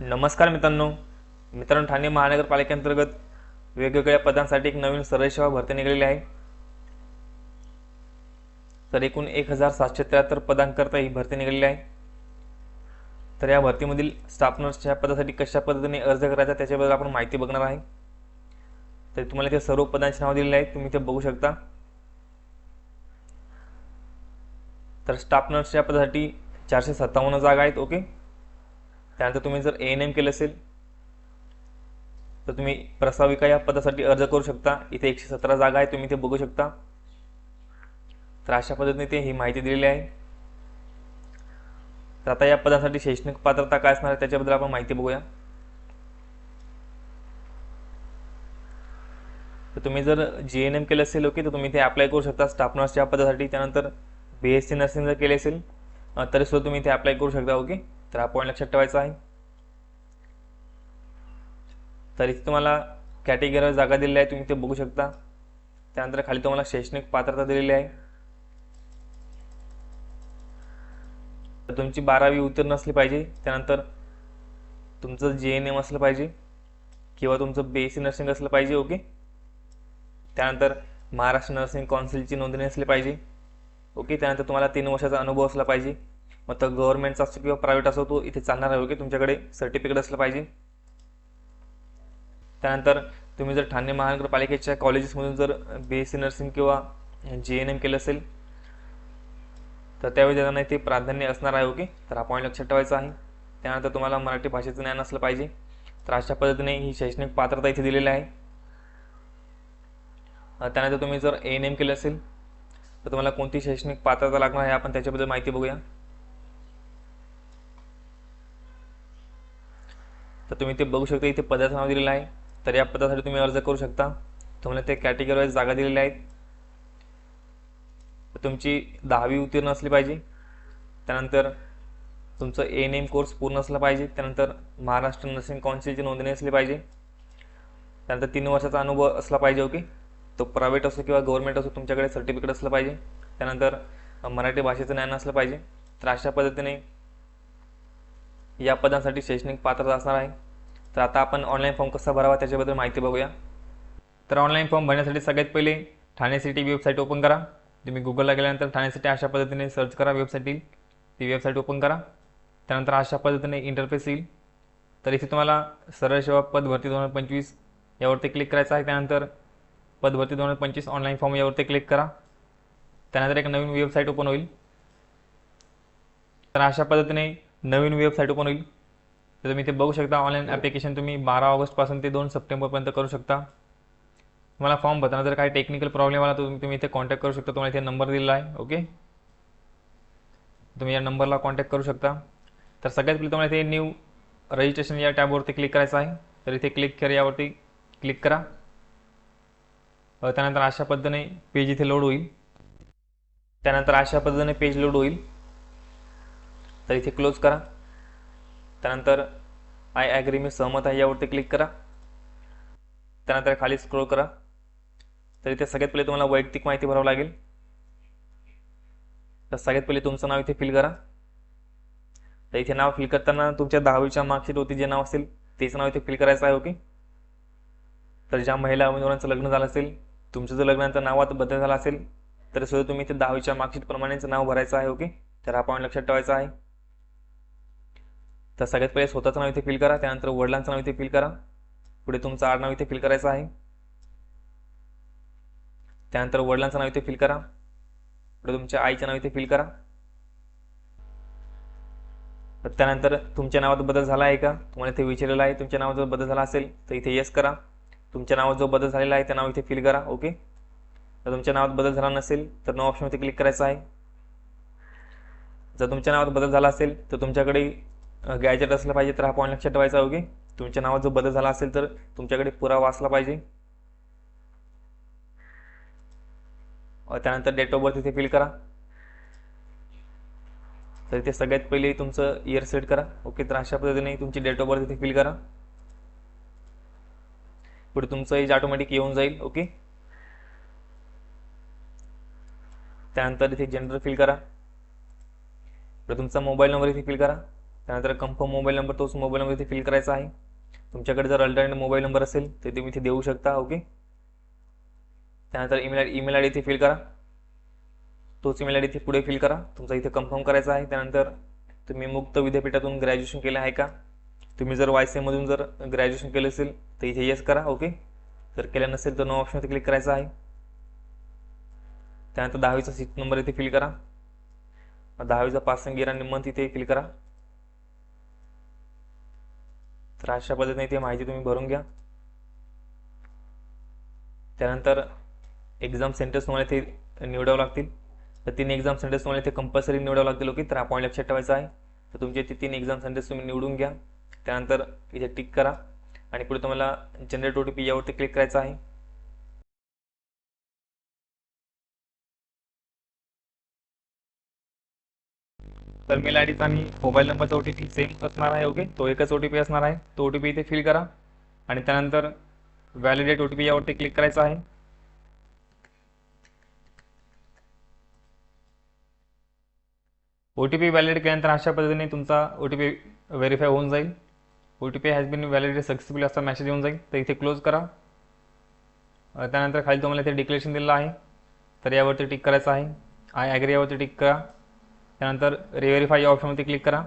नमस्कार मित्रांनो. मित्रांनो ठाणे महानगरपालिकेअंतर्गत वेगवेगळ्या पदांसाठी एक नवीन सरळ सेवा भरती निघालेली आहे. तर एकूण एक हजार सातशे त्र्याहत्तर पदांकरता ही भरती निघालेली आहे. तर या भरतीमधील स्टाफ नर्सच्या पदासाठी कशा पद्धतीने अर्ज करायचा त्याच्याबद्दल आपण माहिती बघणार आहे. तर तुम्हाला ते सर्व पदांची नाव दिलेली आहेत तुम्ही ते बघू शकता. तर स्टाफ नर्सच्या पदासाठी चारशे सत्तावन्न जागा आहेत ओके? त्यानंतर तुम्ही जर ए एन एम केलं असेल तर तुम्ही प्रस्ताविका या पदासाठी अर्ज करू शकता. इथे एकशे सतरा जागा आहे तुम्ही ते बघू शकता. तर अशा पद्धतीने ते ही माहिती दिलेली आहे. तर आता या पदासाठी शैक्षणिक पात्रता काय असणार आहे त्याच्याबद्दल आपण माहिती बघूया. तर तुम्ही जर जी एन एम केलं असेल ओके तर तुम्ही ते अप्लाय करू शकता. स्टाफ नर्स या पदासाठी. त्यानंतर बी एस सी नर्सिंग जर केले असेल तरी सुद्धा तुम्ही ते अप्लाय करू शकता ओके. तर हा पॉईंट लक्षात ठेवायचा आहे. तर इथे तुम्हाला कॅटेगरीवर जागा दिलेली आहे तुम्ही ते बघू शकता. त्यानंतर खाली तुम्हाला शैक्षणिक पात्रता दिलेली आहे. तर तुमची बारावी उत्तीर्ण असली पाहिजे त्यानंतर तुमचं जे एन एम असलं पाहिजे किंवा तुमचं बी एस सी नर्सिंग असलं पाहिजे ओके त्यानंतर महाराष्ट्र नर्सिंग कौन्सिलची नोंदणी असली पाहिजे ओके त्यानंतर तुम्हाला तीन वर्षाचा अनुभव असला पाहिजे. मग तर गव्हर्नमेंटचा असो किंवा प्रायव्हेट असो तो इथे चालणार आहे ओके तुमच्याकडे सर्टिफिकेट असलं पाहिजे. त्यानंतर तुम्ही जर ठाणे महानगरपालिकेच्या कॉलेजेसमधून जर बी एस सी नर्सिंग किंवा जी एन एम केलं असेल तर त्यावेळी त्यांना इथे प्राधान्य असणार आहे ओके तर हा पॉईंट लक्षात ठेवायचा आहे. त्यानंतर तुम्हाला मराठी भाषेचं ज्ञान असलं पाहिजे. तर अशा पद्धतीने ही शैक्षणिक पात्रता इथे दिलेली आहे. त्यानंतर तुम्ही जर ए एन एम केलं असेल तर तुम्हाला कोणती शैक्षणिक पात्रता लागणार आहे आपण त्याच्याबद्दल माहिती बघूया. तर तुम्ही ते बघू शकता इथे पदाचं नाव दिलेलं आहे. तर या पदासाठी तुम्ही अर्ज करू शकता. तुम्हाला ते कॅटेगरी वाईज जागा दिलेल्या आहेत. तुमची दहावी उत्तीर्ण असली पाहिजे. त्यानंतर तुमचं ए एन एम कोर्स पूर्ण असला पाहिजे. त्यानंतर महाराष्ट्र नर्सिंग काउन्सिलची नोंदणी असली पाहिजे. त्यानंतर तीन वर्षाचा अनुभव असला पाहिजे ओके तो प्रायव्हेट असो किंवा गव्हर्नमेंट असो तुमच्याकडे सर्टिफिकेट असलं पाहिजे. त्यानंतर मराठी भाषेचं ज्ञान असलं पाहिजे. तर अशा पद्धतीने या पदांसाठी शैक्षणिक पात्रता असणार आहे. तर आता आपण ऑनलाईन फॉर्म कसा भरावा त्याच्याबद्दल माहिती बघूया. तर ऑनलाईन फॉर्म भरण्यासाठी सगळ्यात पहिले ठाणे सिटी वेबसाईट ओपन करा. तुम्ही गुगलला गेल्यानंतर ठाणे सिटी अशा पद्धतीने सर्च करा वेबसाईट येईल ती वेबसाईट ओपन करा. त्यानंतर अशा पद्धतीने इंटरफेस येईल. तर इथे तुम्हाला सरळ सेवा पद भरती दोन हजार पंचवीस यावरती क्लिक करायचं आहे. त्यानंतर पद भरती दोन हजार पंचवीस ऑनलाईन फॉर्म यावरती क्लिक करा. त्यानंतर एक नवीन वेबसाईट ओपन होईल. तर अशा पद्धतीने नवीन वेबसाईट ओपन होईल. तर तुम्ही इथे बघू शकता ऑनलाईन ॲप्लिकेशन तुम्ही बारा ऑगस्टपासून ते दोन सप्टेंबरपर्यंत करू शकता. तुम्हाला फॉर्म भरताना जर काही टेक्निकल प्रॉब्लेम आला तर तुम्ही तुम्ही इथे कॉन्टॅक्ट करू शकता. तुम्हाला इथे नंबर दिलेला आहे ओके तुम्ही या नंबरला कॉन्टॅक्ट करू शकता. तर सगळ्यात पहिले तुम्हाला इथे न्यू रजिस्ट्रेशन या टॅबवरती क्लिक करायचं आहे. तर इथे क्लिक कर यावरती क्लिक करा. त्यानंतर अशा पद्धतीने पेज इथे लोड होईल. त्यानंतर अशा पद्धतीने पेज लोड होईल. तर इथे क्लोज करा. त्यानंतर आय ॲग्री मी सहमत आहे यावरती क्लिक करा. त्यानंतर खाली स्क्रोल करा. तर इथे सगळ्यात पहिले तुम्हाला वैयक्तिक माहिती भरावं लागेल. तर सगळ्यात पहिले तुमचं नाव इथे फिल करा. तर इथे नाव फिल करताना तुमच्या दहावीच्या मार्कशीटवरती जे नाव असेल तेच नाव इथे फिल करायचं आहे ओके तर ज्या महिला उमेदवारांचं लग्न झालं असेल तुमचं जर लग्नाचं नावात बदल झाला असेल तर सुद्धा तुम्ही इथे दहावीच्या मार्कशीट प्रमाणेच नाव भरायचं आहे ओके तर हा पॉईंट लक्षात ठेवायचा आहे. तर सगळ्यात पहिले स्वतःचं नाव इथे फिल करा त्यानंतर वडिलांचं नाव इथे फिल करा. पुढे तुमचं आडनाव इथे फिल करायचं आहे. त्यानंतर वडिलांचं नाव इथे फिल करा. पुढे तुमच्या आईचं नाव इथे फिल करा. त्यानंतर तुमच्या नावात बदल झाला आहे का? तुम्हाला इथे विचारलेलं आहे तुमच्या नावात जर बदल झाला असेल तर इथे येस करा. तुमच्या नावात जो बदल झालेला आहे त्या नाव इथे फिल करा ओके जर तुमच्या नावात बदल झाला नसेल तर नो ऑप्शनवरती क्लिक करायचं आहे. जर तुमच्या नावात बदल झाला असेल तर तुमच्याकडे गॅजेट असलं पाहिजे तर हा पॉईंट लक्षात ठेवायचा ओके? तुमच्या नावात जर बदल झाला असेल तर तुमच्याकडे पुरावा असला पाहिजे. त्यानंतर डेट ऑफ बर्थ इथे फिल करा. तर इथे सगळ्यात पहिले तुमचं इयर सेट करा ओके? तर अशा पद्धतीने तुमची डेट ऑफ बर्थ इथे फिल करा. पुढे तुमचं एज ऑटोमॅटिक येऊन जाईल ओके? त्यानंतर इथे जेंडर फिल करा. पुढे तुमचा मोबाईल नंबर इथे फिल करा. त्यानंतर कन्फर्म मोबाईल नंबर तोच मोबाईल नंबर इथे फिल करायचा आहे. तुमच्याकडे जर अल्टरनेट मोबाईल नंबर असेल तर तुम्ही इथे देऊ शकता ओके त्यानंतर email I email I D इथे फिल करा. तोच ईमेल आय डी इथे पुढे फिल करा. तुमचा इथे कन्फर्म करायचा आहे. त्यानंतर तुम्ही मुक्त विद्यापीठातून ग्रॅज्युएशन केलं आहे का? तुम्ही जर वाय सीमधून जर ग्रॅज्युएशन केलं असेल तर इथे येस करा ओके जर केलं नसेल तर नो ऑप्शनवरती क्लिक करायचं आहे. त्यानंतर दहावीचा सीट नंबर इथे फिल करा. दहावीचा पासिंग इयर आणि मंथ इथे फिल करा. तर अशा पद्धतीने ते माहिती तुम्ही भरून घ्या. त्यानंतर एक्झाम सेंटर्स तुम्हाला इथे निवडावं लागतील. तर तीन एक्झाम सेंटर्स तुम्हाला इथे कंपल्सरी निवडावं लागतील ओके? तर हा लक्षात ठेवायचा आहे. तर तुमचे ते तीन एक्झाम सेंटर्स तुम्ही निवडून घ्या. त्यानंतर इथे टिक करा. आणि पुढे तुम्हाला जनरेट ओ टी पी यावरती क्लिक करायचं आहे. तर मेल आय डीचा आणि मोबाईल नंबरचा ओ टी पी सेम असणार आहे ओके तो एकच ओ टी पी असणार आहे. तो ओ टी पी इथे फिल करा. आणि त्यानंतर व्हॅलिडेट ओ टी पी यावरती क्लिक करायचं आहे. ओ टी पी व्हॅलिडेट केल्यानंतर अशा पद्धतीने तुमचा ओ टी पी व्हेरीफाय होऊन जाईल. O T P has been validate successfully असा मेसेज येऊन जाईल. तर इथे क्लोज करा. त्यानंतर खाली तुम्हाला इथे डिक्लेरेशन दिलेलं आहे. तर यावरती टिक करायचं आहे. आय ॲग्री यावरती टिक करा. त्यानंतर रिव्हेरीफाय या ऑप्शनवरती क्लिक करा.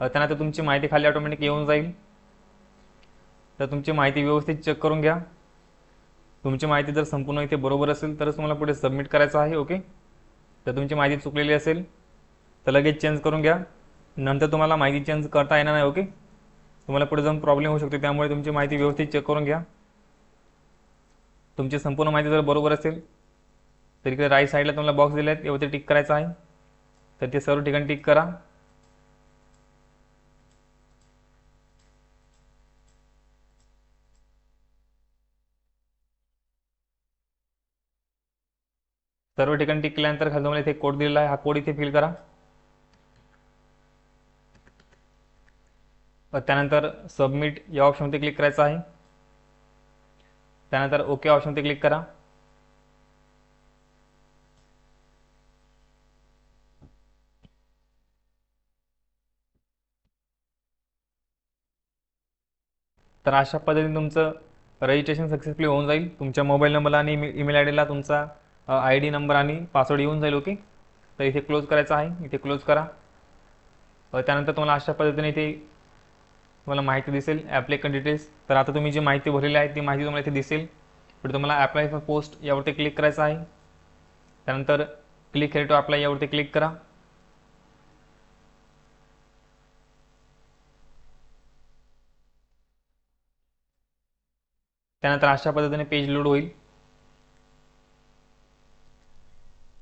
त्यानंतर तुमची माहिती खाली ऑटोमॅटिक येऊन जाईल. तर तुमची माहिती व्यवस्थित चेक करून घ्या. तुमची माहिती जर संपूर्ण इथे बरोबर असेल तरच तुम्हाला पुढे सबमिट करायचं आहे ओके तर तुमची माहिती चुकलेली असेल तर लगेच चेंज करून घ्या. नंतर तुम्हाला माहिती चेंज करता येणार नाही ओके तुम्हाला पुढे जाऊन प्रॉब्लेम होऊ शकतो त्यामुळे तुमची माहिती व्यवस्थित चेक करून घ्या. तुमची संपूर्ण माहिती जर बरोबर असेल तर इकडे राईट साईडला तुम्हाला बॉक्स दिले आहेत यावरती टिक करायचं आहे. तर ते सर्व ठिकाणी टिक करा. सर्व ठिकाणी टिक केल्यानंतर खाली तुम्हाला इथे कोड दिलेला आहे. हा कोड इथे फिल करा. त्यानंतर सबमिट या ऑप्शनवरती क्लिक करायचं आहे. त्यानंतर ओके ऑप्शनवरती क्लिक करा. तर अशा पद्धतीने तुमचं रजिस्ट्रेशन सक्सेसफुली होऊन जाईल. तुमच्या मोबाईल नंबरला आणि ईमेल आय डीला तुमचा आय डी नंबर आणि पासवर्ड येऊन जाईल ओके तर इथे क्लोज करायचं आहे. इथे क्लोज करा. त्यानंतर तुम्हाला अशा पद्धतीने इथे तुम्हाला माहिती दिसेल. ॲप्लिकंट डिटेल्स तर आता तुम्ही जी माहिती भरलेली आहे ती माहिती तुम्हाला इथे दिसेल. पुढे तुम्हाला अप्लाय फॉर पोस्ट यावरती क्लिक करायचं आहे. त्यानंतर क्लिक हेअर टू अप्लाय यावरती क्लिक करा. त्यानंतर अशा पद्धतीने पेज लोड होईल.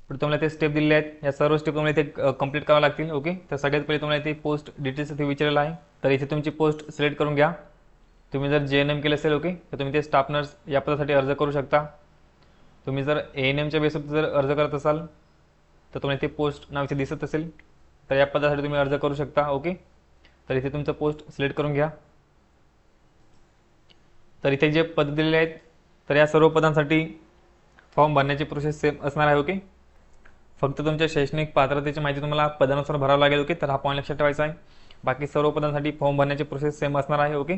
पुढे तुम्हाला ते स्टेप दिलेले आहेत. या सर्व स्टेप तुम्हाला इथे कंप्लीट करावं लागतील ओके तर सगळ्यात पहिले तुम्हाला इथे पोस्ट डिटेल्स इथे विचारलेलं आहे. तर इथे तुमची पोस्ट सिलेक्ट करून घ्या. तुम्ही जर जे एन एम केलं असेल ओके तर तुम्ही ते स्टाफ नर्स या पदासाठी अर्ज करू शकता. तुम्ही जर ए एन एमच्या बेसवर जर अर्ज करत असाल तर तुम्हाला इथे पोस्ट नाव इथे दिसत असेल. तर या पदासाठी तुम्ही अर्ज करू शकता ओके तर इथे तुमचं पोस्ट सिलेक्ट करून घ्या. तर इथे जे पद दिलेले आहेत तर या सर्व पदांसाठी फॉर्म भरण्याची प्रोसेस सेम असणार आहे ओके फक्त तुमच्या शैक्षणिक पात्रतेची माहिती तुम्हाला पदानुसार भरावं लागेल ओके तर हा पॉईंट लक्षात ठेवायचा आहे. बाकी सर्व पदांसाठी फॉर्म भरण्याची प्रोसेस सेम असणार आहे ओके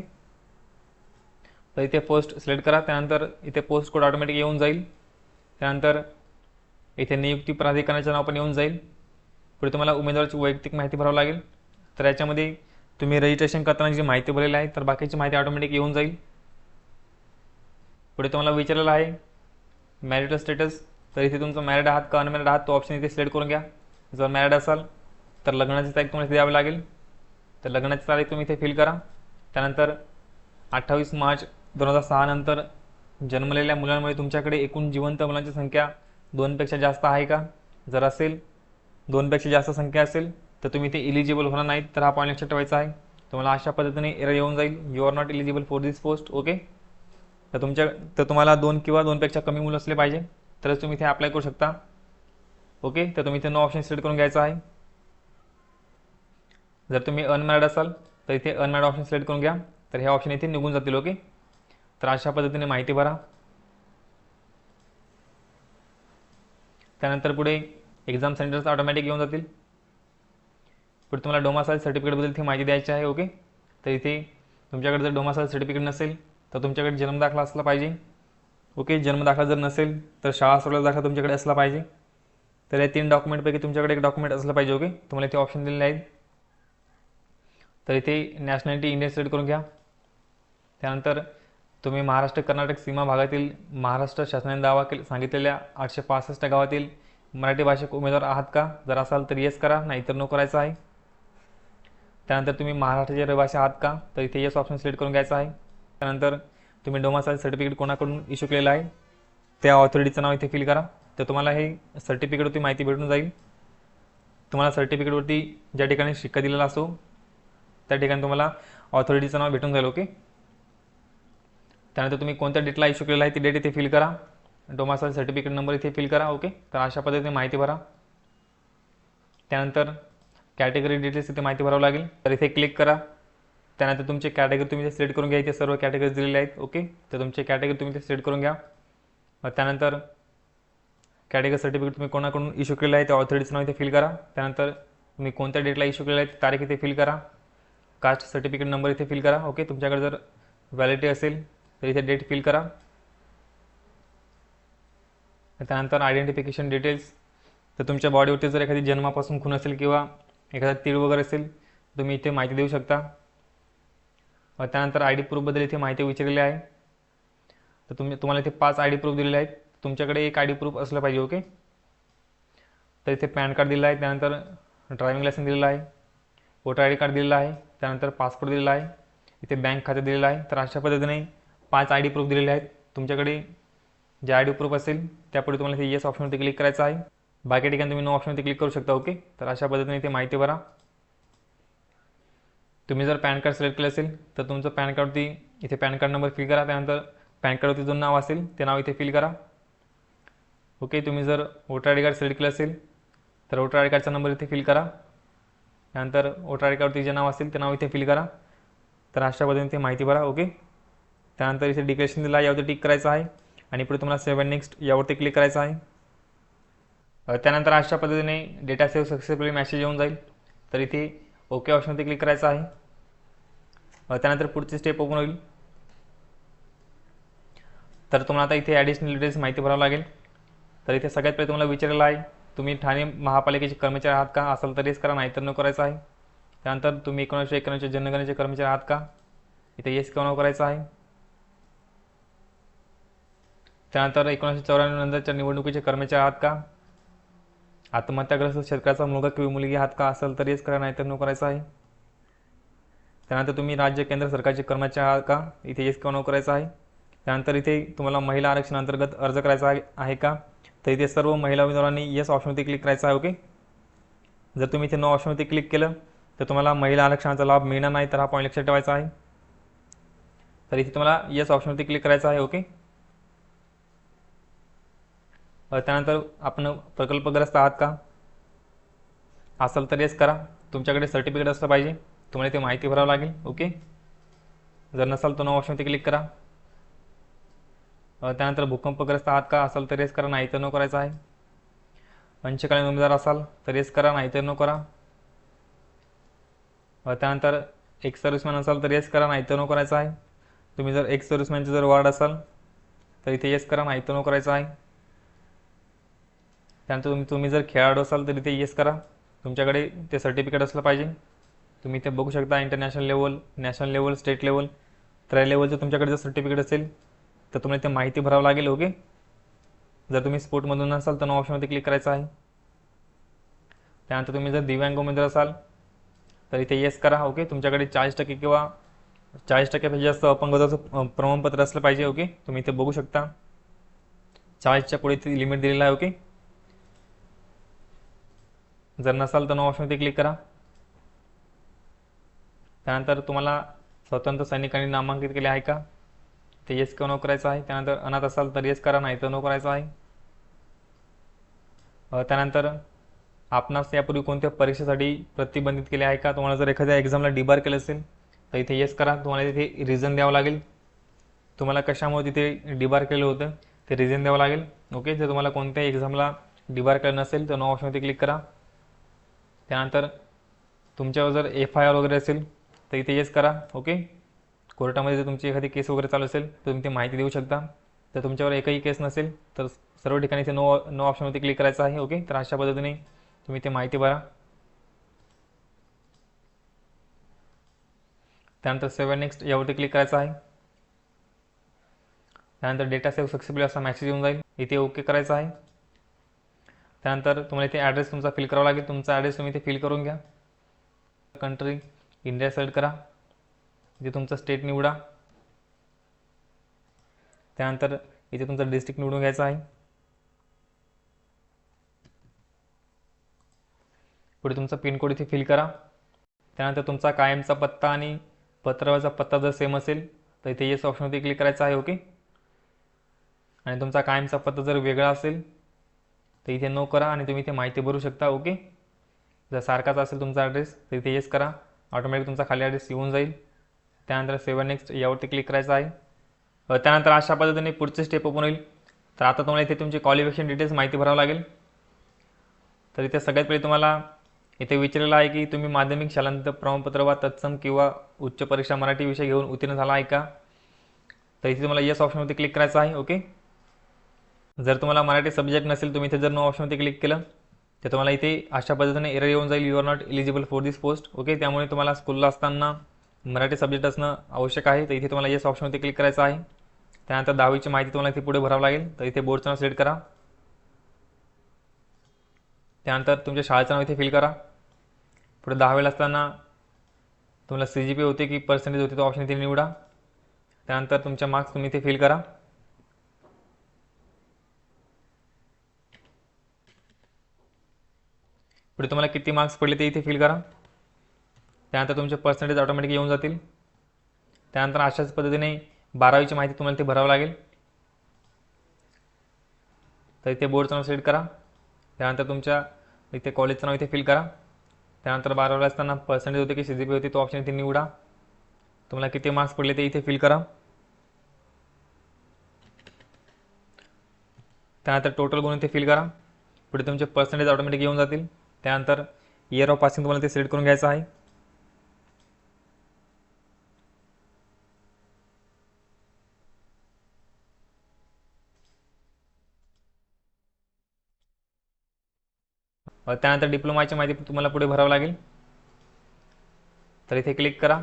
तर इथे पोस्ट सिलेक्ट करा त्यानंतर इथे पोस्ट कोड ऑटोमॅटिक येऊन जाईल. त्यानंतर इथे नियुक्ती प्राधिकरणाचं नाव पण येऊन जाईल. पुढे तुम्हाला उमेदवाराची वैयक्तिक माहिती भरावं लागेल. तर याच्यामध्ये तुम्ही रजिस्ट्रेशन करताना जी माहिती भरलेली आहे तर बाकीची माहिती ऑटोमॅटिक येऊन जाईल. पुढे तुम्हाला विचारलेलं आहे मॅरिटल स्टेटस तर इथे तुमचं मॅरिड आहात का अनमॅरिड आहात तो ऑप्शन इथे सिलेक्ट करून घ्या. जर मॅरिड असाल तर लग्नाची तारीख तुम्हाला इथे द्यावी लागेल. तर लग्नाची तारीख तुम्ही इथे फिल करा. त्यानंतर अठ्ठावीस मार्च दोन हजार सहा नंतर जन्मलेल्या मुलांमुळे तुमच्याकडे एकूण जिवंत मुलांची संख्या दोनपेक्षा जास्त आहे का? जर असेल दोनपेक्षा जास्त संख्या असेल तर तुम्ही इथे इलिजिबल होणार नाहीत. तर हा पॉईंट लक्षात ठेवायचा आहे. तुम्हाला अशा पद्धतीने एरर येऊन जाईल. You are not eligible for this post okay तर तुमच्या तर तुम्हाला दोन किंवा दोनपेक्षा कमी मुलं असले पाहिजे. तरच तुम्ही इथे अप्लाय करू शकता. ओके तर तुम्ही इथे नो ऑप्शन सिलेक्ट करून घ्यायचा आहे. जर तुम्ही अनमॅरिड असाल तर इथे अनमॅरिड ऑप्शन सिलेक्ट करून घ्या. तर हे ऑप्शन इथे निघून जातील ओके तर अशा पद्धतीने माहिती भरा. त्यानंतर पुढे एक्झाम सेंटर्स ऑटोमॅटिक येऊन जातील. पुढे तुम्हाला डोमासाईल सर्टिफिकेटबद्दल इथे माहिती द्यायची आहे ओके तर इथे तुमच्याकडे जर डोमासाईल सर्टिफिकेट नसेल तर तुमच्याकडे जन्मदाखला असला पाहिजे. ओके जन्मदाखला जर नसेल तर शाळा सोडला दाखला तुमच्याकडे असला पाहिजे. तर या तीन डॉक्युमेंटपैकी तुमच्याकडे एक डॉक्युमेंट असलं पाहिजे ओके? तुम्हाला इथे ऑप्शन दिलेले आहेत. तर इथे नॅशनॅलिटी इंडियन सिलेक्ट करून घ्या. त्यानंतर तुम्ही महाराष्ट्र कर्नाटक सीमा भागातील महाराष्ट्र शासनाने दावा केला सांगितलेल्या आठशे पासष्ट गावातील मराठी भाषिक उमेदवार आहात का? जर असाल तर येस करा नाहीतर नो करायचं आहे. त्यानंतर तुम्ही महाराष्ट्राचे रहिवासी आहात का? तर इथे येस ऑप्शन सिलेक्ट करून घ्यायचं आहे. त्यानंतर तुम्ही डोमासाईल सर्टिफिकेट कोणाकडून इश्यू केलेलं आहे त्या ऑथॉरिटीचं नाव इथे फिल करा. तर तुम्हाला हे सर्टिफिकेटवरती माहिती भेटून जाईल. तुम्हाला सर्टिफिकेटवरती ज्या ठिकाणी शिक्का दिलेला असो त्या ठिकाणी तुम्हाला ऑथॉरिटीचं नाव भेटून जाईल ओके त्यानंतर तुम्ही कोणत्या डेटला इश्यू केलेला आहे ती डेट इथे फिल करा. डोमासाईल सर्टिफिकेट नंबर इथे फिल करा ओके तर अशा पद्धतीने माहिती भरा. त्यानंतर कॅटेगरी डिटेल्स इथे माहिती भरावं लागेल. तर इथे क्लिक करा. त्यानंतर तुमचे कॅटेगरी तुम्ही सिलेक्ट करून घ्या इथे सर्व कॅटेगरीज दिलेले आहेत ओके तर तुमचे कॅटेगरी तुम्ही ते सिलेक्ट करून घ्या. मग त्यानंतर कॅटेगरी सर्टिफिकेट तुम्ही कोणाकडून इश्यू केलेलं आहे त्या ऑथॉरिटीचं नाव इथे फिल करा. त्यानंतर तुम्ही कोणत्या डेटला इश्यू केलेला आहे तारीख इथे फिल करा. कास्ट सर्टिफिकेट नंबर इथे फिल करा ओके तुमच्याकडे जर व्हॅलिडिटी असेल तर इथे डेट फिल करा. त्यानंतर आयडेंटिफिकेशन डिटेल्स तर तुमच्या बॉडीवरती जर एखादी जन्मापासून खून असेल किंवा एखादा तीळ वगैरे असेल तुम्ही इथे माहिती देऊ शकता. व त्यानंतर आय डी प्रूफबद्दल इथे माहिती विचारलेली आहे. तर तुम्ही तुम्हाला इथे पाच आय डी प्रूफ दिलेले आहेत. तुमच्याकडे एक आय डी प्रूफ असलं पाहिजे ओके तर इथे पॅन कार्ड दिलेलं आहे. त्यानंतर ड्रायव्हिंग लायसन्स दिलेलं आहे. वोटर आय डी कार्ड दिलेलं आहे. त्यानंतर पासपोर्ट दिलेला आहे. इथे बँक खाते दिलेलं आहे. तर अशा पद्धतीने पाच आय डी प्रूफ दिलेले आहेत. तुमच्याकडे जे आय डी प्रूफ असेल त्यापुढे तुम्हाला इथे येस ऑप्शनवरती क्लिक करायचं आहे. बाकी ठिकाणी तुम्ही नो ऑप्शनवरती क्लिक करू शकता ओके तर अशा पद्धतीने इथे माहिती भरा. तुम्ही जर पॅन कार्ड सिलेक्ट केलं असेल तर तुमचं पॅन कार्डवरती इथे पॅन कार्ड नंबर फिल करा त्यानंतर पॅन कार्डवरती जो नाव असेल ते नाव इथे फिल करा. ओके तुम्ही जर voter I D card select केलं असेल तर वोटर आय डी कार्डचा नंबर इथे फिल करा. त्यानंतर वोटर आय डी कार्डवरती जे नाव असेल ते नाव इथे फिल करा. तर अशा पद्धतीने ते माहिती भरा ओके त्यानंतर इथे डिक्लेरेशन दिला यावरती टिक करायचं आहे. आणि पुढे तुम्हाला सेवन नेक्स्ट यावरती क्लिक करायचं आहे. त्यानंतर अशा पद्धतीने डेटा सेव्ह सक्सेसफुली मॅसेज येऊन जाईल. तर इथे ओके ऑप्शनवरती क्लिक करायचं आहे. त्यानंतर पुढची स्टेप ओपन होईल. तर तुम्हाला आता इथे ॲडिशनल डिटेल्स माहिती भरावं लागेल. तर इथे सगळ्यात पहिले तुम्हाला विचारलेलं आहे तुम्ही ठाणे महापालिकेचे कर्मचारी आहात का? असाल तर येस करा नाहीतर न करायचं आहे. त्यानंतर तुम्ही एकोणीसशे एक्याण्णवचे जनगणनेचे कर्मचारी आहात का? इथे येस किंवा नो करायचं आहे. त्यानंतर एकोणीसशे चौऱ्याण्णव नंतरच्या निवडणुकीचे कर्मचारी आहात का? आत्महत्याग्रस्त शेतकऱ्याचा मुलगा किंवा मुलगी आहात का असेल तर येस करा नाहीतर नो करायचं आहे. त्यानंतर तुम्ही राज्य केंद्र सरकारचे कर्मचारी आहात का? इथे येस किंवा नो करायचं आहे. त्यानंतर इथे तुम्हाला महिला आरक्षण अंतर्गत अर्ज करायचा आहे- आहे का? तर इथे सर्व महिला उमेदवारांनी येस ऑप्शनवरती क्लिक करायचं आहे ओके जर तुम्ही इथे नो ऑप्शनवरती क्लिक केलं तर तुम्हाला महिला आरक्षणाचा लाभ मिळणार नाही तर हा पॉईंट लक्षात ठेवायचा आहे. तर इथे तुम्हाला येस ऑप्शनवरती क्लिक करायचं आहे ओके त्यानंतर आपण प्रकल्पग्रस्त आहात का? असेल तर येस करा. तुमच्याकडे सर्टिफिकेट असलं पाहिजे. तुम्हाला ते माहिती भरावं लागेल. ओके? जर नसाल तर नऊ ऑप्शनवरती क्लिक करा. त्यानंतर भूकंपग्रस्त आहात का? असाल तर येस करा. नाही तर न करायचं आहे. अंशकालीन उमेदवार असाल तर येस करा. नाही तर न करा त्यानंतर एक सर्व्हिसमॅन असाल तर येस करा. नाही तर न करायचं आहे. तुम्ही जर एक सर्व्हिसमॅनचे जर वार्ड असाल तर इथे येस करा. नाही तर न करायचं आहे. त्यानंतर तुम्ही तुम्ही जर खेळाडू असाल तर इथे येस करा. तुमच्याकडे ते सर्टिफिकेट असलं पाहिजे. तुम्ही ते बघू शकता international level national level state level त्रय लेवलचं तुमच्याकडे जर सर्टिफिकेट असेल तर तुम्हाला ते माहिती भरावं लागेल ओके जर तुम्ही स्पोर्टमधून असाल तर नो ऑप्शनमध्ये क्लिक करायचं आहे. त्यानंतर तुम्ही जर दिव्यांग उमेदवार असाल तर इथे येस करा ओके तुमच्याकडे चाळीस टक्के किंवा चाळीस टक्क्यापेक्षा जास्त अपंगत्वाचं प्रमाणपत्र असलं पाहिजे ओके तुम्ही इथे बघू शकता. चाळीसच्या पुढे ती लिमिट दिलेलं आहे ओके जर नसाल तर नो ऑप्शनवरती क्लिक करा. त्यानंतर तुम्हाला स्वतंत्र सैनिकांनी नामांकित केले आहे का? ते येस किंवा नो करायचं आहे. त्यानंतर अनाथ असाल तर येस करा नाही तर नो करायचं आहे. त्यानंतर आपणास यापूर्वी कोणत्या परीक्षेसाठी प्रतिबंधित केले आहे का? तुम्हाला जर एखाद्या एक्झामला डिबार केलं असेल तर इथे येस करा. तुम्हाला तिथे रिझन द्यावं लागेल. तुम्हाला कशामुळे तिथे डिबार केलं होतं ते रिझन द्यावं लागेल. ओके जर तुम्हाला कोणत्याही एक्झामला डिबार केलं नसेल तर नो ऑप्शनवरती क्लिक करा. त्यानंतर तुमच्यावर जर एफ आय आर वगैरे असेल तर इथे येस करा ओके कोर्टामध्ये जर तुमची एखादी केस वगैरे चालू असेल तर तुम्ही ती माहिती देऊ शकता. तर तुमच्यावर एकही केस नसेल तर सर्व ठिकाणी इथे नो नो ऑप्शनवरती क्लिक करायचं आहे ओके तर अशा पद्धतीने तुम्ही ते माहिती भरा. त्यानंतर सेवन नेक्स्ट यावरती क्लिक करायचं आहे. त्यानंतर डेटा सेव्ह सक्सेसफुली असा मेसेज येऊन जाईल. इथे ओके करायचं आहे. त्यानंतर तुम्हाला इथे ॲड्रेस तुमचा फिल करावा लागेल. तुमचा ॲड्रेस तुम्ही इथे फिल करून घ्या. कंट्री इंडिया सिलेक्ट करा. इथे तुमचं स्टेट निवडा. त्यानंतर इथे तुमचा डिस्ट्रिक्ट निवडून घ्यायचा आहे. पुढे तुमचा पिनकोड इथे फिल करा. त्यानंतर तुमचा कायमचा पत्ता आणि पत्रावरचा पत्ता जर सेम असेल तर इथे येस ऑप्शनवरती क्लिक करायचं आहे ओके आणि तुमचा कायमचा पत्ता जर वेगळा असेल तर इथे नो करा आणि तुम्ही इथे माहिती भरू शकता ओके जर सारखाच असेल तुमचा ॲड्रेस तर इथे येस करा. ऑटोमॅटिक तुमचा खाली ॲड्रेस येऊन जाईल. त्यानंतर सेवन नेक्स्ट यावरती क्लिक करायचं आहे. त्यानंतर अशा पद्धतीने पुढचे स्टेप ओपन होईल. तर आता तुम्हाला इथे तुमची क्वालिफिकेशन डिटेल्स माहिती भरावं लागेल. तर इथे सगळ्यात पहिले तुम्हाला इथे विचारलेलं आहे की तुम्ही माध्यमिक शालांत प्रमाणपत्र वा तत्सम किंवा उच्च परीक्षा मराठी विषय घेऊन उत्तीर्ण झाला आहे का? तर इथे तुम्हाला येस ऑप्शनवरती क्लिक करायचं आहे ओके जर तुम्हाला मराठी सब्जेक्ट नसेल तुम्ही इथे जर नो ऑप्शनमध्ये क्लिक केलं तर तुम्हाला इथे अशा पद्धतीने एरर येऊन जाईल. You are not eligible for this post okay त्यामुळे तुम्हाला स्कूलला असताना मराठी सब्जेक्ट असणं आवश्यक आहे. तर इथे तुम्हाला येस ऑप्शनमध्ये क्लिक करायचं आहे. त्यानंतर दहावीची माहिती तुम्हाला इथे पुढे भरावं लागेल. तर इथे बोर्डचं नाव सिलेक्ट करा. त्यानंतर तुमच्या शाळेचं नाव इथे फिल करा. पुढे दहावीला असताना तुम्हाला सी जी पी होते की पर्सेंटेज होते तो ऑप्शन इथे निवडा. त्यानंतर तुमच्या मार्क्स तुम्ही इथे फिल करा. पुढे तुम्हाला किती मार्क्स पडले ते इथे फिल करा. त्यानंतर तुमचे पर्सेंटेज ऑटोमॅटिक येऊन जातील. त्यानंतर अशाच पद्धतीने बारावीची माहिती तुम्हाला ते भरावं लागेल. तर इथे बोर्डचं नाव सिलेक्ट करा. त्यानंतर तुमच्या इथे कॉलेजचं नाव इथे फिल करा. त्यानंतर बारावीला असताना पर्सेंटेज होते की सी जी पी होती तो ऑप्शन इथे निवडा. तुम्हाला किती मार्क्स पडले ते इथे फिल करा. त्यानंतर टोटल गुण इथे फिल करा. पुढे तुमचे पर्सेंटेज ऑटोमॅटिक येऊन जातील. त्यानंतर इयर ऑफ पासिंग तुम्हाला ते सिलेक्ट करून घ्यायचं आहे. त्यानंतर डिप्लोमाची माहिती तुम्हाला पुढे भरावं लागेल. तर इथे क्लिक करा.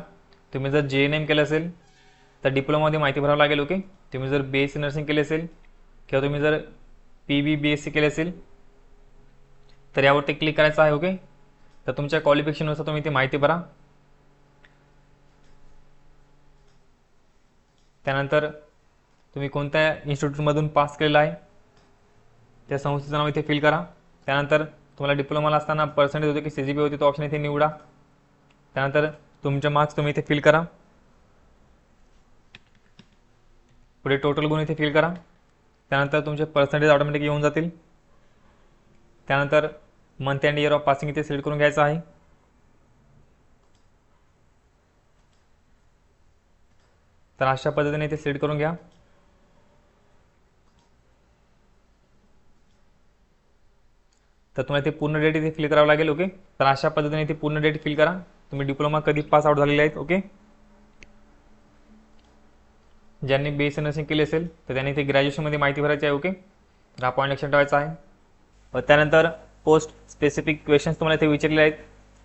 तुम्ही जर जे एन एम केलं असेल तर डिप्लोमामध्ये माहिती भरावं लागेल ओके तुम्ही जर बी एस सी नर्सिंग केली असेल किंवा तुम्ही जर P B B S C केले असेल तर यावरती क्लिक करायचं आहे ओके तर तुमच्या क्वालिफिकेशननुसार तुम्ही ती माहिती भरा. त्यानंतर तुम्ही कोणत्या इन्स्टिट्यूटमधून पास केलेला आहे त्या संस्थेचं नाव इथे फिल करा. त्यानंतर तुम्हाला डिप्लोमाला असताना पर्सेंटेज होते की सी जी पी होती तो ऑप्शन इथे निवडा. त्यानंतर तुमचे मार्क्स तुम्ही इथे फिल करा. पुढे टोटल गुण इथे फिल करा. त्यानंतर तुमचे पर्सेंटेज ऑटोमॅटिक येऊन जातील. त्यानंतर month and year of passing इथे सिलेक्ट करून घ्यायचं आहे. तर अशा पद्धतीने इथे सिलेक्ट करून घ्या. तर तुम्हाला इथे पूर्ण डेट इथे फिल करावं लागेल ओके तर अशा पद्धतीने इथे पूर्ण डेट फिल करा. तुम्ही डिप्लोमा कधी पास आउट झालेले आहेत ओके ज्यांनी बी एस नर्सिंग केली असेल तर त्यांनी इथे ग्रॅज्युएशनमध्ये माहिती भरायची आहे ओके तर हा पॉईंट लक्षात ठेवायचा आहे. त्यानंतर पोस्ट स्पेसिफिक क्वेश्चन्स तुम्हाला इथे विचारलेले आहेत.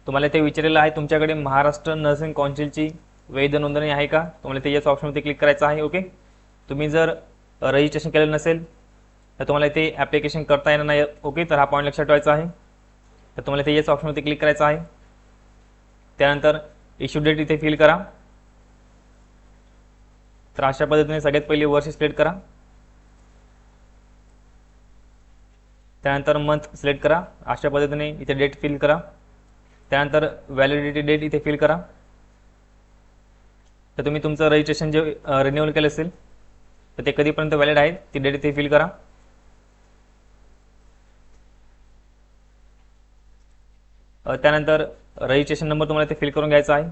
तुम्हाला इथे विचारलेलं आहे तुमच्याकडे महाराष्ट्र नर्सिंग काउन्सिलची वैध नोंदणी आहे का? तुम्हाला इथे याच ऑप्शनमध्ये क्लिक करायचं आहे ओके तुम्ही जर रजिस्ट्रेशन केलेलं नसेल तर तुम्हाला इथे ॲप्लिकेशन करता येणार नाही ओके तर हा पॉईंट लक्षात ठेवायचा आहे. तर तुम्हाला इथे याच ऑप्शनवरती क्लिक करायचं आहे. त्यानंतर इश्यू डेट इथे फिल करा. तर अशा पद्धतीने सगळ्यात पहिले वर्ष सिलेक्ट करा. त्यानंतर मंथ सिलेक्ट करा. अशा पद्धतीने इथे डेट फिल करा. त्यानंतर व्हॅलिडिटी डेट इथे फिल करा. तर तुम्ही तुमचं रजिस्ट्रेशन जे रिन्युअल केलं असेल तर ते कधीपर्यंत व्हॅलिड आहे ती डेट इथे फिल करा. त्यानंतर रजिस्ट्रेशन नंबर तुम्हाला इथे फिल करून घ्यायचा आहे.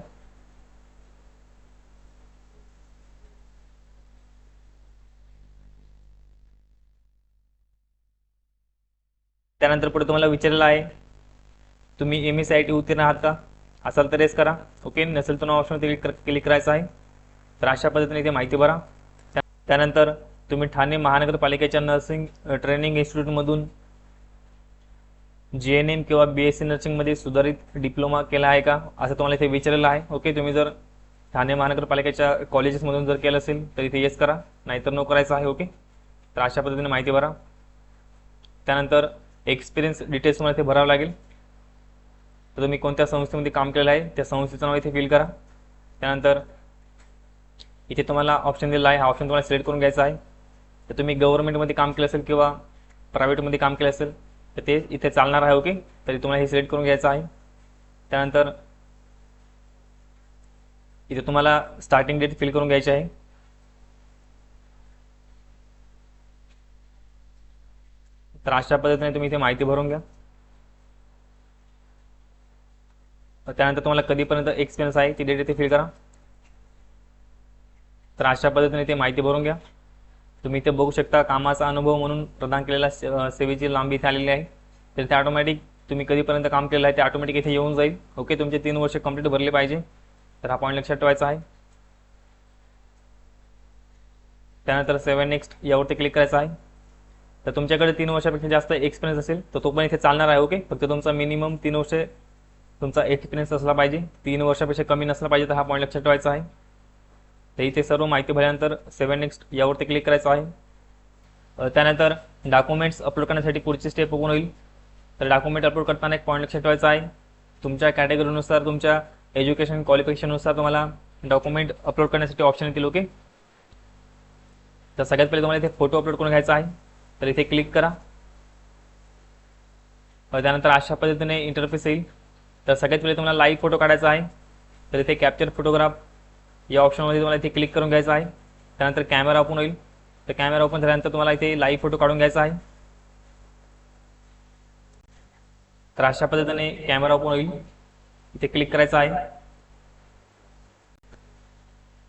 त्यानंतर पुढे तुम्हाला विचारलेलं आहे तुम्ही एम एस आय टी उत्तीर्ण आहात का? असाल तर एस करा. ओके नसेल तर नो ऑप्शन क्लिक क्लिक करायचं आहे. तर अशा पद्धतीने इथे माहिती भरा. त्यानंतर तुम्ही ठाणे महानगरपालिकेच्या नर्सिंग ट्रेनिंग इन्स्टिट्यूटमधून जी एन एम किंवा बी एस सी नर्सिंगमध्ये सुधारित डिप्लोमा केला आहे का? असं तुम्हाला इथे विचारलेलं आहे. ओके तुम्ही जर ठाणे महानगरपालिकेच्या कॉलेजेसमधून जर केलं असेल तर इथे येस करा. नाहीतर नो करायचं आहे. ओके तर अशा पद्धतीने माहिती भरा. त्यानंतर एक्सपिरियन्स डिटेल्स तुम्हाला इथे भरावं लागेल. तर तुम्ही कोणत्या संस्थेमध्ये काम केलेलं आहे त्या संस्थेचं नाव इथे फिल करा. त्यानंतर इथे तुम्हाला ऑप्शन दिलेला आहे. हा ऑप्शन तुम्हाला सिलेक्ट करून घ्यायचा आहे. तर तुम्ही गव्हर्नमेंटमध्ये काम केलं असेल किंवा प्रायव्हेटमध्ये काम केलं असेल तर ते इथे चालणार आहे ओके तरी तुम्हाला हे सिलेक्ट करून घ्यायचं आहे. त्यानंतर इथे तुम्हाला स्टार्टिंग डेट फिल करून घ्यायची आहे. तर अशा पद्धतीने तुम्ही इथे माहिती भरून घ्या. त्यानंतर तुम्हाला कधीपर्यंत एक्सपिरियन्स आहे ती डेट इथे फिल करा. तर अशा पद्धतीने ते माहिती भरून घ्या. तुम्ही इथे बघू शकता कामाचा अनुभव म्हणून प्रदान केलेला से- सेवेची लांबी इथे आलेली आहे. तर ते ऑटोमॅटिक तुम्ही कधीपर्यंत काम केलं आहे ते ऑटोमॅटिक इथे येऊन जाईल. ओके तुमचे तीन वर्ष कंप्लीट भरले पाहिजे. तर हा पॉईंट लक्षात ठेवायचा आहे. त्यानंतर सेवन नेक्स्ट यावरती क्लिक करायचं आहे. तर तुमच्याकडे तीन वर्षापेक्षा जास्त एक्सपिरियन्स असेल तर तो पण इथे चालणार आहे ओके फक्त तुमचा मिनिमम तीन वर्ष तुमचा एक्सपिरियन्स असला पाहिजे. तीन वर्षापेक्षा कमी नसला पाहिजे तर हा पॉईंट लक्षात ठेवायचा आहे. तर इथे सर्व माहिती भरल्यानंतर सेवन नेक्स्ट यावरती क्लिक करायचं आहे. त्यानंतर डॉक्युमेंट्स अपलोड करण्यासाठी पुढची स्टेप बघून होईल. तर डॉक्युमेंट अपलोड करताना एक पॉईंट लक्षात ठेवायचा आहे. तुमच्या कॅटेगरीनुसार तुमच्या एज्युकेशन क्वालिफिकेशननुसार तुम्हाला डॉक्युमेंट अपलोड करण्यासाठी ऑप्शन येतील ओके तर सगळ्यात पहिले तुम्हाला इथे फोटो अपलोड करून घ्यायचा आहे. तर इथे क्लिक करा. त्यानंतर अशा पद्धतीने इंटरफेस येईल. तर सगळ्यात पहिले तुम्हाला लाईव्ह फोटो काढायचा आहे. तर इथे कॅप्चर फोटोग्राफ या ऑप्शनमध्ये तुम्हाला इथे क्लिक करून घ्यायचं आहे. त्यानंतर कॅमेरा ओपन होईल. तर कॅमेरा ओपन झाल्यानंतर तुम्हाला इथे लाईव्ह फोटो काढून घ्यायचा आहे. तर अशा पद्धतीने कॅमेरा ओपन होईल. इथे क्लिक करायचं आहे.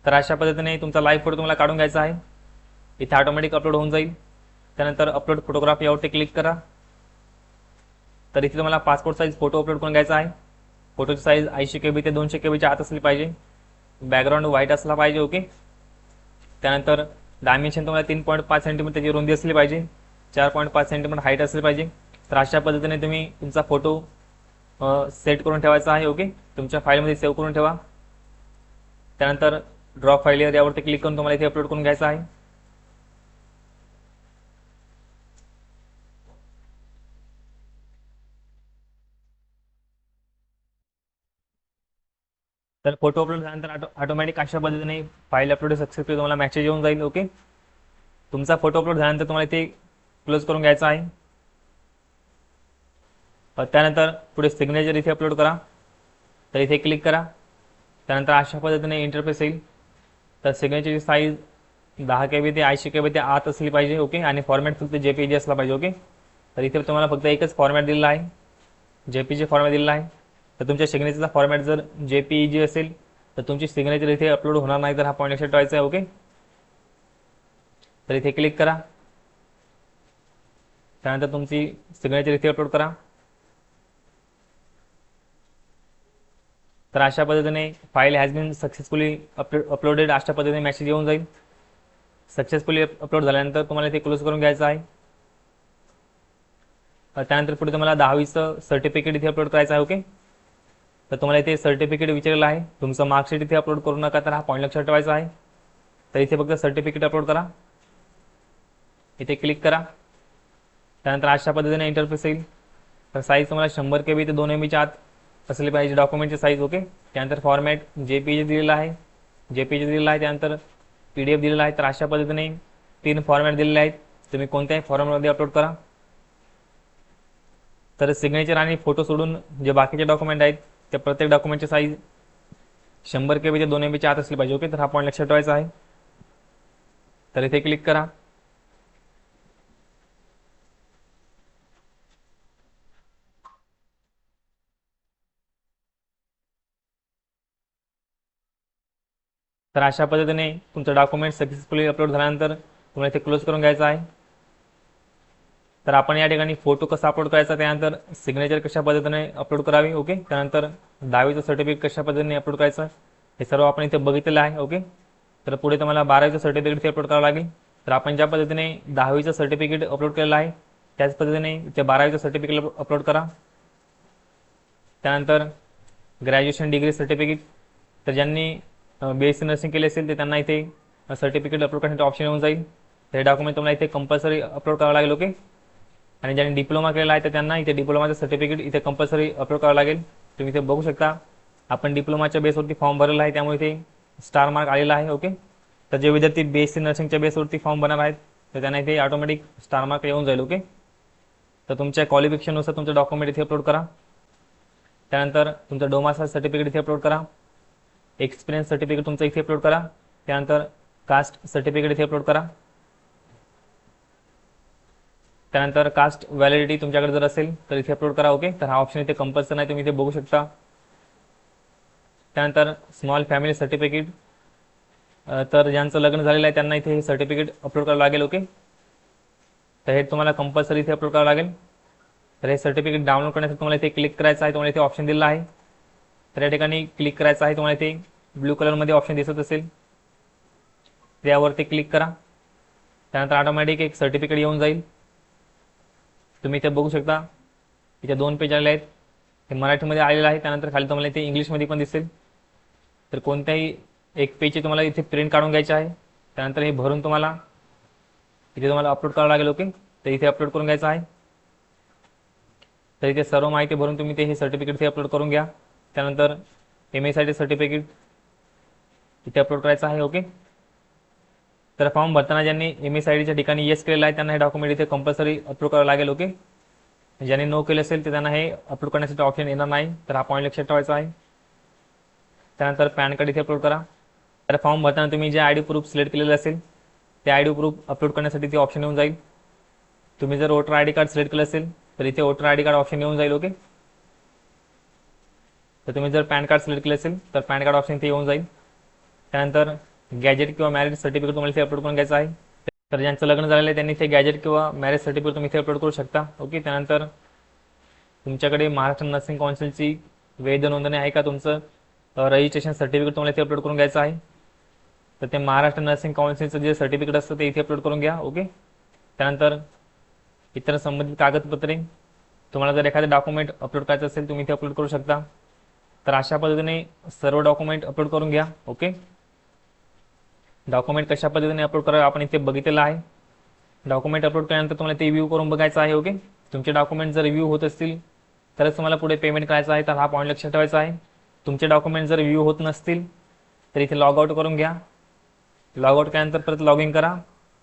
तर अशा पद्धतीने तुमचा लाईव्ह फोटो तुम्हाला काढून घ्यायचा आहे. इथे ऑटोमॅटिक अपलोड होऊन जाईल. त्यानंतर अपलोड फोटोग्राफ यावरती क्लिक करा. तर इथे तुम्हाला पासपोर्ट साईज फोटो अपलोड करून घ्यायचा आहे. फोटोची साईज ऐंशी के बी ते दोनशे के बीच्या आत असली पाहिजे. बॅकग्राऊंड व्हाईट असला पाहिजे ओके त्यानंतर डायमेन्शन तुम्हाला तीन पॉईंट पाच सेंटीमीटरची रुंदी असली पाहिजे. चार पॉईंट पाच सेंटीमीटर हाईट असली पाहिजे. तर अशा पद्धतीने तुम्ही तुमचा फोटो सेट करून ठेवायचा आहे ओके तुमच्या फाईलमध्ये सेव्ह करून ठेवा. त्यानंतर ड्रॉप फाईल यावरती क्लिक करून तुम्हाला इथे अपलोड करून घ्यायचं आहे. तर फोटो अपलोड झाल्यानंतर ऑटोमॅटिक अशा पद्धतीने फाईल अपलोड सक्सेसफुली तुम्हाला मॅसेज येऊन जाईल ओके तुमचा फोटो अपलोड झाल्यानंतर तुम्हाला इथे क्लोज करून घ्यायचा आहे. त्यानंतर पुढे सिग्नेचर इथे अपलोड करा. तर इथे क्लिक करा. त्यानंतर अशा पद्धतीने इंटरफेस येईल. तर सिग्नेचरची साईज दहा के बी ते ऐंशी के बी ते आत असली पाहिजे ओके आणि फॉर्मॅट फक्त जे पी जी असला पाहिजे ओके तर इथे तुम्हाला फक्त एकच फॉर्मॅट दिलेला आहे. जे पी जी फॉर्मॅट दिलेला आहे. तर तुमच्या सिग्नेचरचा फॉर्मॅट जर जे पी जी असेल तर तुमची सिग्नेचर इथे अपलोड होणार नाही तर हा पॉईंट लक्षात ठेवायचा आहे ओके तर इथे क्लिक करा. त्यानंतर तुमची सिग्नेचर इथे अपलोड करा. तर अशा पद्धतीने file has been successfully uploaded अशा पद्धतीने मेसेज येऊन जाईल. सक्सेसफुली अपलोड झाल्यानंतर तुम्हाला इथे क्लोज करून घ्यायचं आहे. त्यानंतर पुढे तुम्हाला दहावीचं सर्टिफिकेट इथे अपलोड करायचं आहे ओके तर तुम्हाला इथे सर्टिफिकेट विचारलेलं आहे. तुमचं मार्कशीट इथे अपलोड करू नका तर हा पॉईंट लक्षात ठेवायचा आहे. तर इथे फक्त सर्टिफिकेट अपलोड करा. इथे क्लिक करा. त्यानंतर अशा पद्धतीने इंटरफेस येईल. तर साईज तुम्हाला शंभर के बी ते दोन एम बीच्या आत असले पाहिजे डॉक्युमेंटचे साईज ओके त्यानंतर फॉर्मॅट जे पी जे दिलेलं आहे. जे पी जे दिलेलं आहे त्यानंतर पी डी एफ दिलेला आहे. तर अशा पद्धतीने तीन फॉर्मॅट दिलेले आहेत. तुम्ही कोणत्याही फॉर्मॅटमध्ये अपलोड करा. तर सिग्नेचर आणि फोटो सोडून जे बाकीचे डॉक्युमेंट आहेत त्या प्रत्येक डॉक्युमेंटची साईज शंभर के बीच्या दोन एम बीच्या आत असली पाहिजे ओके? तर हा पॉईंट लक्षात ठेवायचा आहे. तर इथे क्लिक करा. तर अशा पद्धतीने तुमचं डॉक्युमेंट सक्सेसफुली अपलोड झाल्यानंतर तुम्हाला इथे क्लोज करून घ्यायचं आहे. तर आपण या ठिकाणी फोटो कसा अपलोड करायचा त्यानंतर सिग्नेचर कशा पद्धतीने अपलोड करावी ओके त्यानंतर दहावीचं सर्टिफिकेट कशा पद्धतीने अपलोड करायचं हे सर्व आपण इथे बघितलेलं आहे ओके तर पुढे तुम्हाला बारावीचं सर्टिफिकेट इथे अपलोड करावं लागेल. तर आपण ज्या पद्धतीने दहावीचं सर्टिफिकेट अपलोड केलेलं आहे त्याच पद्धतीने इथे बारावीचं सर्टिफिकेट अपलोड करा. त्यानंतर ग्रॅज्युएशन डिग्री सर्टिफिकेट तर ज्यांनी बी एस सी नर्सिंग केली असेल ते त्यांना इथे सर्टिफिकेट अपलोड करण्यासाठी ऑप्शन येऊन जाईल. हे डॉक्युमेंट तुम्हाला इथे कंपल्सरी अपलोड करावं लागेल ओके आणि ज्यांनी डिप्लोमा केलेला आहे तर त्यांना इथे डिप्लोमाचं सर्टिफिकेट इथे कंपल्सरी अपलोड करावं लागेल. तुम्ही इथे बघू शकता आपण डिप्लोमाच्या बेसवरती फॉर्म भरलेला आहे त्यामुळे इथे स्टार मार्क आलेला आहे ओके तर जे विद्यार्थी बी एस सी नर्सिंगच्या बेसवरती फॉर्म भरणार आहेत तर त्यांना इथे ऑटोमॅटिक स्टार मार्क येऊन जाईल ओके तर तुमच्या क्वालिफिकेशननुसार तुमचं डॉक्युमेंट इथे अपलोड करा. त्यानंतर तुमचं डोमासा सर्टिफिकेट इथे अपलोड करा. एक्सपिरियन्स सर्टिफिकेट तुमचं इथे अपलोड करा. त्यानंतर कास्ट सर्टिफिकेट इथे अपलोड करा. त्यानंतर कास्ट व्हॅलिडिटी तुमच्याकडे जर असेल तर इथे अपलोड करा ओके तर हा ऑप्शन इथे कंपल्सन नाही तुम्ही इथे बघू शकता. त्यानंतर स्मॉल फॅमिली सर्टिफिकेट तर ज्यांचं लग्न झालेलं आहे त्यांना इथे हे सर्टिफिकेट अपलोड करावं लागेल ओके तर हे तुम्हाला कंपल्सरी इथे अपलोड करावं लागेल. तर हे सर्टिफिकेट डाउनलोड करण्यासाठी तुम्हाला इथे क्लिक करायचं आहे तुम्हाला इथे ऑप्शन दिलेला आहे. तर या ठिकाणी क्लिक करायचं आहे तुम्हाला इथे ब्ल्यू कलरमध्ये ऑप्शन दिसत असेल. त्यावरती क्लिक करा. त्यानंतर ऑटोमॅटिक एक सर्टिफिकेट येऊन जाईल. तुम्ही इथे बघू शकता. इथे दोन पेज आलेले आहेत. हे मराठीमध्ये आलेलं आहे. त्यानंतर खाली तुम्हाला इथे इंग्लिशमध्ये पण दिसेल. तर कोणत्याही एक पेजची तुम्हाला इथे प्रिंट काढून घ्यायचे आहे. त्यानंतर हे भरून तुम्हाला इथे तुम्हाला अपलोड करावं लागेल ओके तर इथे अपलोड करून घ्यायचं आहे. तर इथे सर्व माहिती भरून तुम्ही ते हे सर्टिफिकेट इथे अपलोड करून घ्या. त्यानंतर एम एसाठी सर्टिफिकेट इथे अपलोड करायचं आहे ओके तर फॉर्म भरताना ज्यांनी एम एस आय डीच्या ठिकाणी येस केलेलं आहे त्यांना हे डॉक्युमेंट इथे कंपल्सरी अपलोड करावं लागेल ओके ज्यांनी नो केले असेल तर त्यांना हे अपलोड करण्यासाठी ऑप्शन येणार नाही. तर हा पॉईंट लक्षात ठेवायचा आहे. त्यानंतर पॅन कार्ड इथे अपलोड करा. तर फॉर्म भरताना तुम्ही जे आय डी प्रूफ सिलेक्ट केलेलं असेल ते आय डी प्रूफ अपलोड करण्यासाठी ते ऑप्शन येऊन जाईल. तुम्ही जर voter I D card select केलं असेल तर इथे voter I D card option येऊन जाईल ओके तर तुम्ही जर पॅन कार्ड सिलेक्ट केलं असेल तर पॅन कार्ड ऑप्शन इथे येऊन जाईल. त्यानंतर गॅजेट किंवा मॅरेज सर्टिफिकेट तुम्हाला इथे अपलोड करून घ्यायचं आहे. तर ज्यांचं लग्न झालेलं आहे त्यांनी इथे गॅजेट किंवा मॅरेज सर्टिफिकेट तुम्ही इथे अपलोड करू शकता. ओके त्यानंतर तुमच्याकडे महाराष्ट्र नर्सिंग काउन्सिलची वैध नोंदणी आहे का तुमचं? रजिस्ट्रेशन सर्टिफिकेट तुम्हाला इथे अपलोड करून घ्यायचं आहे. तर ते महाराष्ट्र नर्सिंग काउन्सिलचं जे सर्टिफिकेट असतं ते इथे अपलोड करून घ्या ओके त्यानंतर इतर संबंधित कागदपत्रे. तुम्हाला जर एखादं डॉक्युमेंट अपलोड करायचं असेल तुम्ही इथे अपलोड करू शकता. तर अशा पद्धतीने सर्व डॉक्युमेंट अपलोड करून घ्या ओके डॉक्युमेंट कशा पद्धतीने अपलोड करावे आपण इथे बघितलेलं आहे. डॉक्युमेंट अपलोड केल्यानंतर तुम्हाला ते रिव्ह्यू करून बघायचं आहे ओके तुमचे डॉक्युमेंट जर रिव्ह्यू होत असतील तरच तुम्हाला पुढे पेमेंट करायचं आहे. तर हा पॉईंट लक्षात ठेवायचा आहे. तुमचे डॉक्युमेंट जर रिव्ह्यू होत नसतील तर इथे लॉग आउट करून घ्या. लॉग आउट केल्यानंतर परत लॉग इन करा.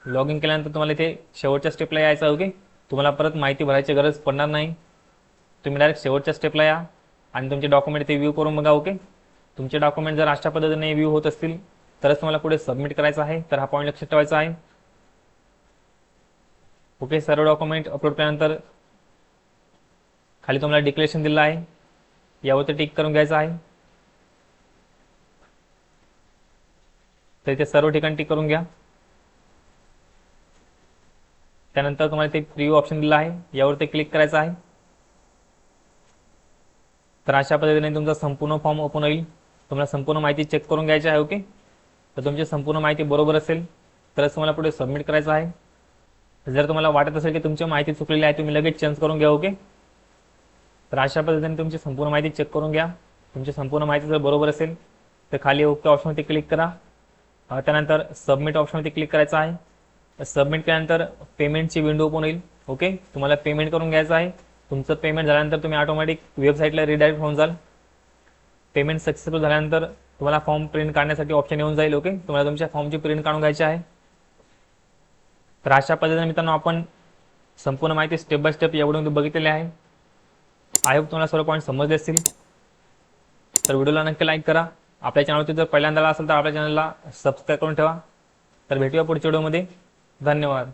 लॉग इन केल्यानंतर तुम्हाला इथे शेवटच्या स्टेपला यायचं ओके तुम्हाला परत माहिती भरायची गरज पडणार नाही. तुम्ही डायरेक्ट शेवटच्या स्टेपला या आणि तुमचे डॉक्युमेंट इथे व्ह्यू करून बघा ओके तुमचे डॉक्युमेंट जर अशा पद्धतीने व्ह्यू होत असतील तरच तुम्हाला पुढे सबमिट करायचं आहे. तर हा पॉईंट लक्षात ठेवायचा आहे. ओके सर्व डॉक्युमेंट अपलोड केल्यानंतर खाली तुम्हाला डिक्लेरेशन दिलं आहे. यावर ते टिक करून घ्यायचं आहे. तर इथे सर्व ठिकाणी टिक करून घ्या. त्यानंतर तुम्हाला ते प्रिव्ह्यू ऑप्शन दिलं आहे. यावर ते क्लिक करायचं आहे. तर अशा पद्धतीने तुमचा संपूर्ण फॉर्म ओपन होईल. तुम्हाला संपूर्ण माहिती चेक करून घ्यायची आहे ओके तर तुमची संपूर्ण माहिती बरोबर असेल. तरच तुम्हाला पुढे सबमिट करायचं आहे. जर तुम्हाला वाटत असेल की तुमची माहिती चुकलेली आहे तुम्ही लगेच चेंज करून घ्या ओके तर अशा पद्धतीने तुमची संपूर्ण माहिती चेक करून घ्या. तुमची संपूर्ण माहिती जर बरोबर असेल तर खाली ओके ऑप्शनवरती क्लिक करा. त्यानंतर सबमिट ऑप्शनवरती क्लिक करायचं आहे. सबमिट केल्यानंतर पेमेंटची विंडो ओपन होईल ओके तुम्हाला पेमेंट करून घ्यायचं आहे. तुमचं पेमेंट झाल्यानंतर तुम्ही ऑटोमॅटिक वेबसाईटला रिडायरेक्ट होऊन जाल. पेमेंट सक्सेसफुल झाल्यानंतर तुम्हाला फॉर्म प्रिंट काढण्यासाठी ऑप्शन येऊन जाईल ओके तुम्हाला तुमच्या फॉर्मची प्रिंट काढून घ्यायची आहे. तर अशा पद्धतीने मित्रांनो आपण संपूर्ण माहिती स्टेप बाय स्टेप एवढून बघितलेली आहे. आय होप तुम्हाला सर्व पॉईंट समजले असतील. तर व्हिडिओला नक्की लाईक करा. आपल्या चॅनलवरती जर पहिल्यांदा असेल तर आपल्या चॅनलला सबस्क्राईब करून ठेवा. तर भेटूया पुढच्या व्हिडिओमध्ये धन्यवाद.